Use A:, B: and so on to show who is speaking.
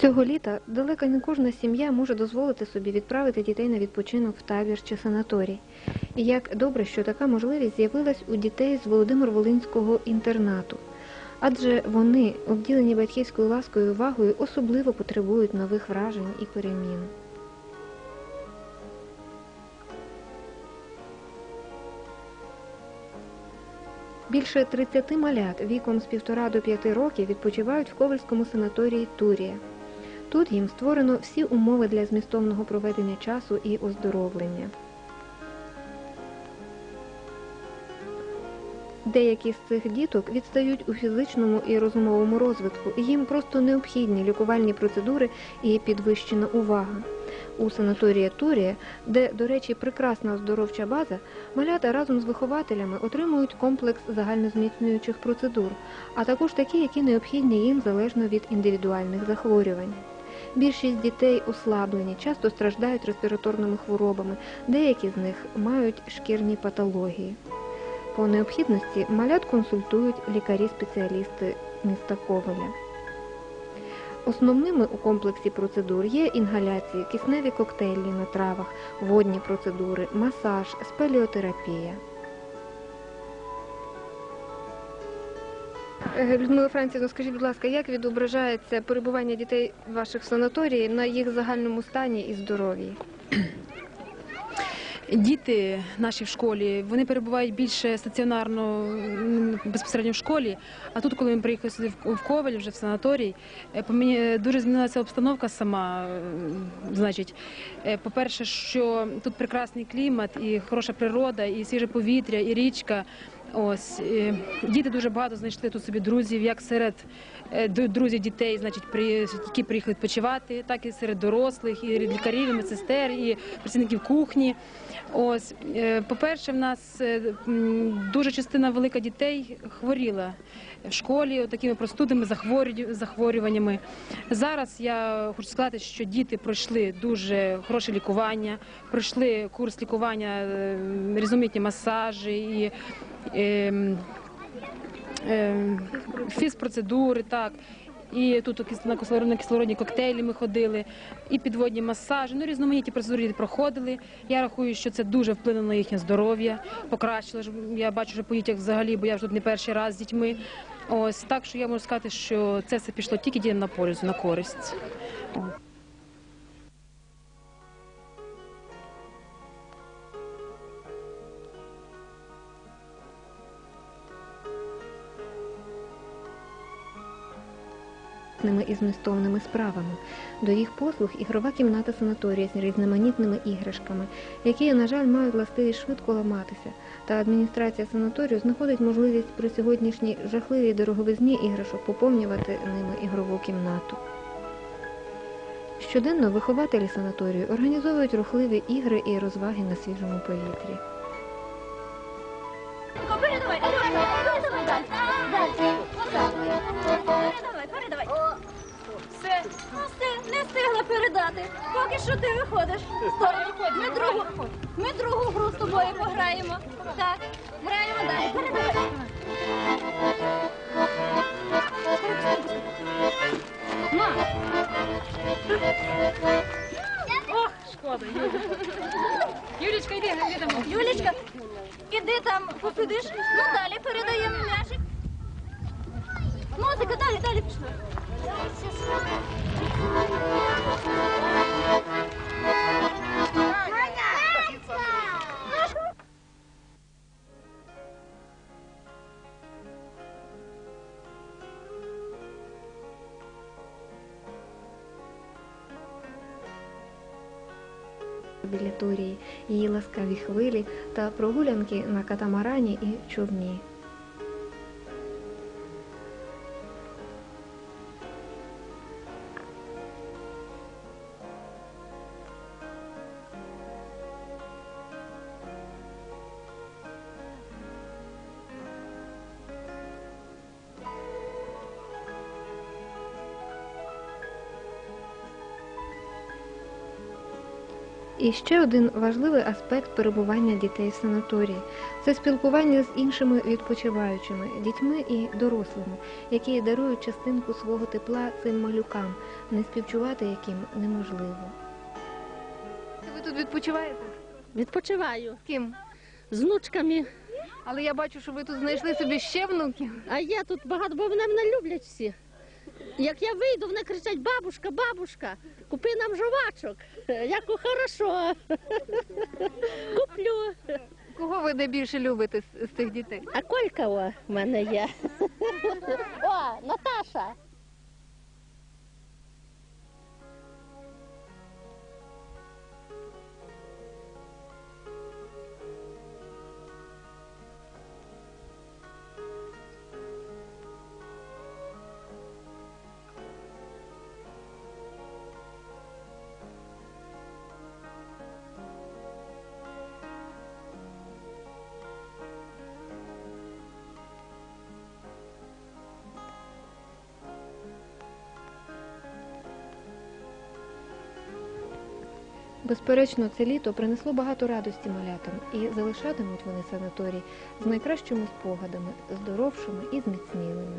A: Цього літа далеко не кожна сім'я може дозволити собі відправити дітей на відпочинок в табір чи санаторій. І як добре, що така можливість з'явилась у дітей з Володимир-Волинського інтернату. Адже вони, обділені батьківською ласкою і увагою, особливо потребують нових вражень і перемін. Більше 30 малят віком з півтора до п'яти років відпочивають в Ковальському санаторії Турія. Тут їм створено всі умови для змістовного проведення часу і оздоровлення. Деякі з цих діток відстають у фізичному і розумовому розвитку, і їм просто необхідні лікувальні процедури і підвищена увага. У санаторії Турія, де, до речі, прекрасна оздоровча база, малята разом з вихователями отримують комплекс загальнозміцнюючих процедур, а також такі, які необхідні їм залежно від індивідуальних захворювань. Більшість дітей ослаблені, часто страждають респіраторними хворобами, деякі з них мають шкірні патології. По необхідності малят консультують лікарі-спеціалісти міста Ковеля. Основними у комплексі процедур є інгаляції, кисневі коктейлі на травах, водні процедури, масаж, спеліотерапія. Людмила Францівна, скажіть, будь ласка, як відображається перебування дітей ваших санаторії на їх загальному стані і здоров'ї?
B: Діти наші в школі вони перебувають більше стаціонарно безпосередньо в школі. А тут, коли ми приїхали сюди в- Ковель, вже в санаторій, е, дуже змінилася обстановка сама. е, Значить, Е, по-перше, що тут прекрасний клімат, і хороша природа, і свіже повітря, і річка. Ось діти дуже багато знайшли тут собі друзів, як серед е, друзів дітей, значить, які приїхали відпочивати, так і серед дорослих, і лікарів, і медсестер, і працівників кухні. Е, по-перше, в нас е, дуже частина велика дітей хворіла в школі такими простудними захворюваннями. Зараз я хочу сказати, що діти пройшли дуже хороше лікування, пройшли курс лікування, різноманітні масажі і фізпроцедури, так. І тут на кислородні, коктейлі ми ходили, і підводні масажі. Ну, різноманітні процедури проходили. Я рахую, що це дуже вплинуло на їхнє здоров'я, покращило. Я бачу вже по дітях взагалі, бо я вже тут не перший раз з дітьми. Ось так, що я можу сказати, що це все пішло тільки дітям на пользу, на користь. О.
A: І змістовними справами. До їх послуг ігрова кімната санаторія з різноманітними іграшками, які, на жаль, мають властивість швидко ламатися. Та адміністрація санаторію знаходить можливість при сьогоднішній жахливій дороговизні іграшок поповнювати ними ігрову кімнату. Щоденно вихователі санаторію організовують рухливі ігри і розваги на свіжому повітрі.
C: Отак. Передавай, передавай. Ну все, не встигла передати. Поки що ти виходиш. Стой. Ми другу, ми другу гру з тобою пограємо. Так, граємо далі. Ма.
B: Ох, шкода, Юлічка, йди, йдемо.
C: Юлічка, іди там посидиш. Ну далі передаємо м'ячик. Музика, далі, далі пішли.
A: Біля її ласкаві хвилі та прогулянки на катамарані і човні. І ще один важливий аспект перебування дітей в санаторії це спілкування з іншими відпочиваючими, дітьми і дорослими, які дарують частинку свого тепла цим малюкам, не співчувати яким неможливо. Ви тут відпочиваєте?
D: Відпочиваю
A: З ким?
D: з внучками.
A: Але я бачу, що ви тут знайшли собі ще внуків.
D: А я тут багато, бо мене мене люблять всі. Як я вийду, вони кричать: бабушка, бабушка, купи нам жувачок. Я кажу, хорошо. Куплю.
A: Кого ви найбільше любите з, з цих дітей?
D: А колька о, в мене є. О,
A: Безперечно, це літо принесло багато радості малятам, і залишатимуть вони санаторій з найкращими спогадами, здоровшими і зміцнілими.